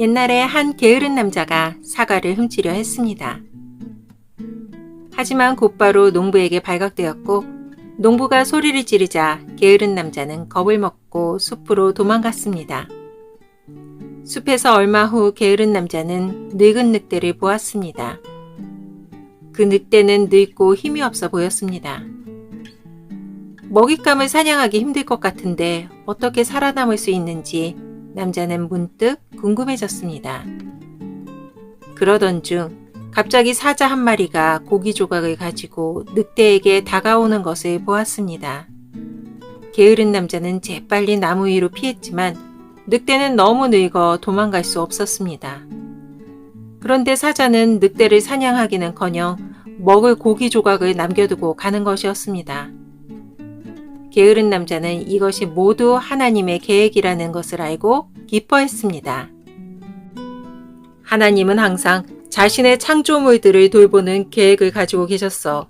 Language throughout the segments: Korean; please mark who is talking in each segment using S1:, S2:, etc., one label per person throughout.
S1: 옛날에 한 게으른 남자가 사과를 훔치려 했습니다. 하지만 곧바로 농부에게 발각되었고 농부가 소리를 지르자 게으른 남자는 겁을 먹고 숲으로 도망갔습니다. 숲에서 얼마 후 게으른 남자는 늙은 늑대를 보았습니다. 그 늑대는 늙고 힘이 없어 보였습니다. 먹잇감을 사냥하기 힘들 것 같은데 어떻게 살아남을 수 있는지 남자는 문득 궁금해졌습니다. 그러던 중 갑자기 사자 한 마리가 고기 조각을 가지고 늑대에게 다가오는 것을 보았습니다. 게으른 남자는 재빨리 나무 위로 피했지만 늑대는 너무 늙어 도망갈 수 없었습니다. 그런데 사자는 늑대를 사냥하기는커녕 먹을 고기 조각을 남겨두고 가는 것이었습니다. 게으른 남자는 이것이 모두 하나님의 계획이라는 것을 알고 기뻐했습니다. 하나님은 항상 자신의 창조물들을 돌보는 계획을 가지고 계셨어.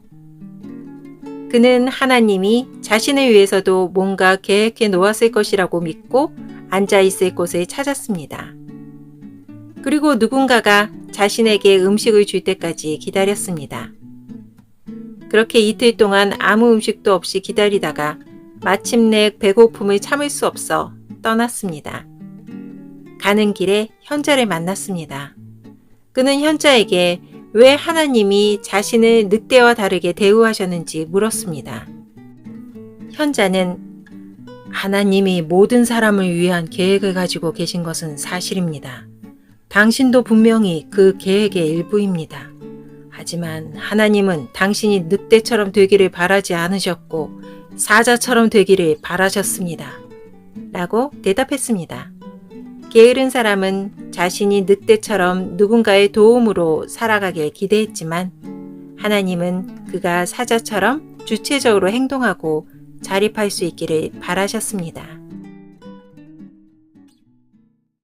S1: 그는 하나님이 자신을 위해서도 뭔가 계획해 놓았을 것이라고 믿고 앉아 있을 곳을 찾았습니다. 그리고 누군가가 자신에게 음식을 줄 때까지 기다렸습니다. 그렇게 이틀 동안 아무 음식도 없이 기다리다가 마침내 배고픔을 참을 수 없어 떠났습니다. 가는 길에 현자를 만났습니다. 그는 현자에게 왜 하나님이 자신을 늑대와 다르게 대우하셨는지 물었습니다. 현자는 하나님이 모든 사람을 위한 계획을 가지고 계신 것은 사실입니다. 당신도 분명히 그 계획의 일부입니다. 하지만 하나님은 당신이 늑대처럼 되기를 바라지 않으셨고 사자처럼 되기를 바라셨습니다. 라고 대답했습니다. 게으른 사람은 자신이 늑대처럼 누군가의 도움으로 살아가길 기대했지만 하나님은 그가 사자처럼 주체적으로 행동하고 자립할 수 있기를 바라셨습니다.